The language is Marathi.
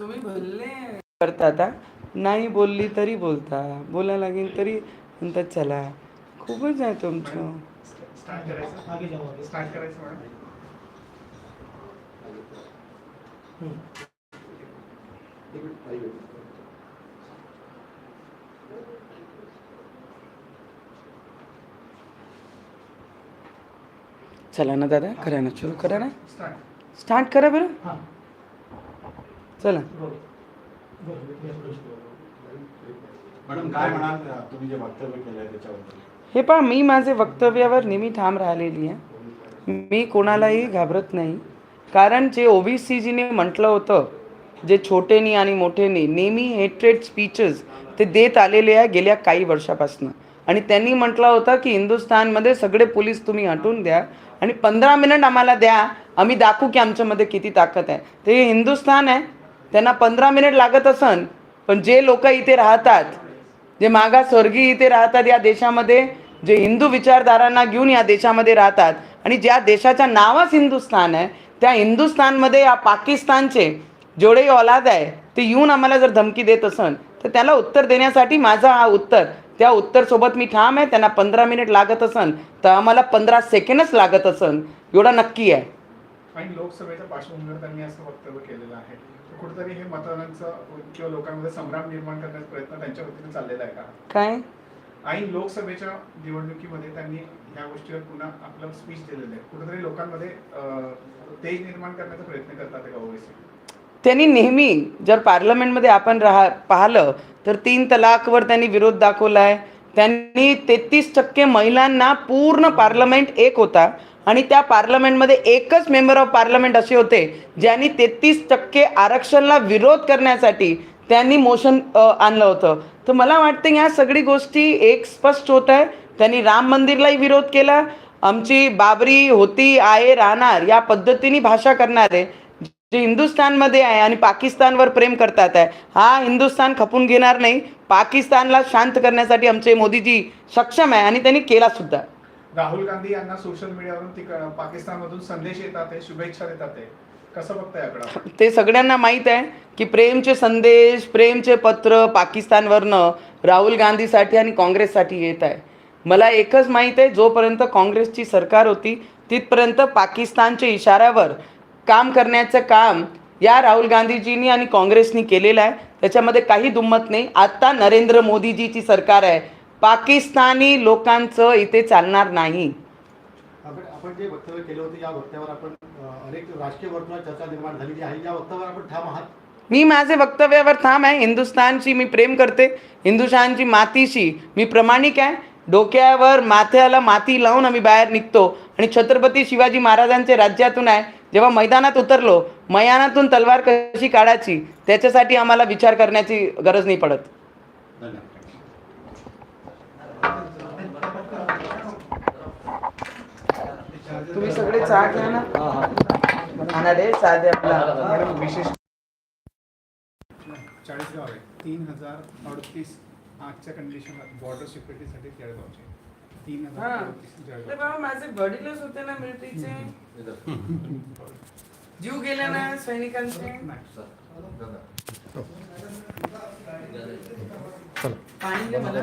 तुम्ही बोलले. करता आता? नाही बोलली तरी बोलता. बोला लागेल तरी म्हणतात चला. खूपच आहे तुमचं. स्टार्ट करायचं? स्टार्ट करायचं मॅडम. चला ना दादा करा ना सुरू करा ना. स्टार्ट. स्टार्ट करा बरं. चला. मॅडम काय म्हणाल तुम्ही जे वक्तव्य त्याच्याबद्दल? हे पहा मी माझे वक्तव्यावर नेहमी ठाम राहिलेली आहे. मी कोणालाही घाबरत नाही. कारण जे ओबीसीजीने म्हटलं होतं जे छोटेनी आणि मोठेनी नेहमी हेट्रेड स्पीचेस ते देत आलेले आहे गेल्या काही वर्षापासून. आणि त्यांनी म्हटलं होतं की हिंदुस्थानमध्ये सगळे पोलीस तुम्ही हटवून द्या आणि पंधरा मिनिट आम्हाला द्या. आम्ही दाखवू की आमच्यामध्ये किती ताकद आहे. ते हिंदुस्थान आहे. त्यांना पंधरा मिनिट लागत असन पण जे लोक इथे राहतात जे मागासवर्गीय इथे राहतात या देशामध्ये जे हिंदू विचारधारांना घेऊन या देशामध्ये राहतात आणि ज्या देशाच्या नावाच हिंदुस्थान आहे त्या हिंदुस्थानमध्ये या पाकिस्तानचे जेवढे औलाद आहे ते येऊन आम्हाला जर धमकी देत असन तर त्याला उत्तर देण्यासाठी माझा हा उत्तर त्या उत्तरसोबत मी ठाम आहे त्यांना पंधरा मिनिट लागत असन तर आम्हाला पंधरा सेकंडच लागत असन एवढा नक्की आहे. आणि लोकसभेच्या पार्श्वभूमीवर त्यांनी असं वक्तव्य केलेलं आहे. तर कुठेतरी हे मतदानांचं किंवा लोकांमध्ये संभ्रम निर्माण करण्याचा प्रयत्न त्यांच्या वतीने चाललेला आहे का? काय? आणि लोकसभेच्या निवडणुकीमध्ये त्यांनी ह्या गोष्टीवर पुन्हा आपलं स्पीच दिलेलं आहे. कुठेतरी लोकांमध्ये तेज निर्माण करण्याचा प्रयत्न करतात ओवेसी त्यांनी नेहमी जर पार्लमेंटमध्ये आपण राहा पाहिलं तर तीन तलाकवर त्यांनी विरोध दाखवला आहे त्यांनी तेहतीस टक्के महिलांना पूर्ण पार्लमेंट एक होता. आणि त्या पार्लमेंटमध्ये एकच मेंबर ऑफ पार्लमेंट असे होते ज्यांनी तेहतीस टक्के आरक्षणाला विरोध करण्यासाठी त्यांनी मोशन आणलं होतं. तर मला वाटतं ह्या सगळी गोष्टी एक स्पष्ट होत आहे त्यांनी राम मंदिरलाही विरोध केला. आमची बाबरी होती आहे राहणार या पद्धतीने भाषा करणारे जे हिंदुस्थानमध्ये आहे आणि पाकिस्तानवर प्रेम करतात आहे हा हिंदुस्थान खपून घेणार नाही. पाकिस्तानला शांत करण्यासाठी आमचे मोदीजी सक्षम आहे आणि त्यांनी केला सुद्धा. राहुल गांधी यांना सोशल मीडियावरून पाकिस्तानमधून संदेश येतात आहे शुभेच्छा देतात आहे कसं बघताय ते सगळ्यांना माहीत आहे की प्रेमचे संदेश प्रेमचे पत्र पाकिस्तानवरनं राहुल गांधीसाठी आणि काँग्रेससाठी येत आहे. मला एकच माहीत आहे जोपर्यंत काँग्रेसची सरकार होती तिथपर्यंत पाकिस्तानच्या इशाऱ्यावर काम करण्याचं काम या राहुल गांधीजींनी आणि काँग्रेसनी केलेलं आहे. त्याच्यामध्ये काही दुम्मत नाही. आत्ता नरेंद्र मोदीजीची सरकार आहे. पाकिस्तानी लोकांचं इथे चालणार नाही. आपण जे वक्तव्य केले होते या वक्तव्यावर आपण अनेक राजकीय वर्तुळात चर्चा निर्माण झालेली आहे. या वक्तव्यावर आपण ठाम आहात? मी माझे वक्तव्यावर ठाम आहे. हिंदुस्थानची मी प्रेम करते. हिंदुस्थानची मातीशी मी प्रामाणिक आहे. डोक्यावर माथ्याला माती लावून आम्ही बाहेर निघतो. आणि छत्रपती शिवाजी महाराजांचे राज्यातून आहे. जेव्हा मैदानात उतरलो मैदानातून तलवार कशी काढायची? त्याच्यासाठी आम्हाला विचार करण्याची गरज नाही पडत धन्यवाद तुम्ही सगळे चहा घ्या ना. आणा रे चहा द्या आपला. मॅडम विशेष चाळीसगाव आहे. तीन हजार अडतीस आजच्या कंडिशन बॉर्डर सिक्युरिटीसाठी जळगावचे. तीन हा. हजार अडतीस अरे जळगाव बाबा माझे वडीलच होते ना मिलिटरीचे जीव गेले ना सैनिकांचे. नाही पाणी दे मला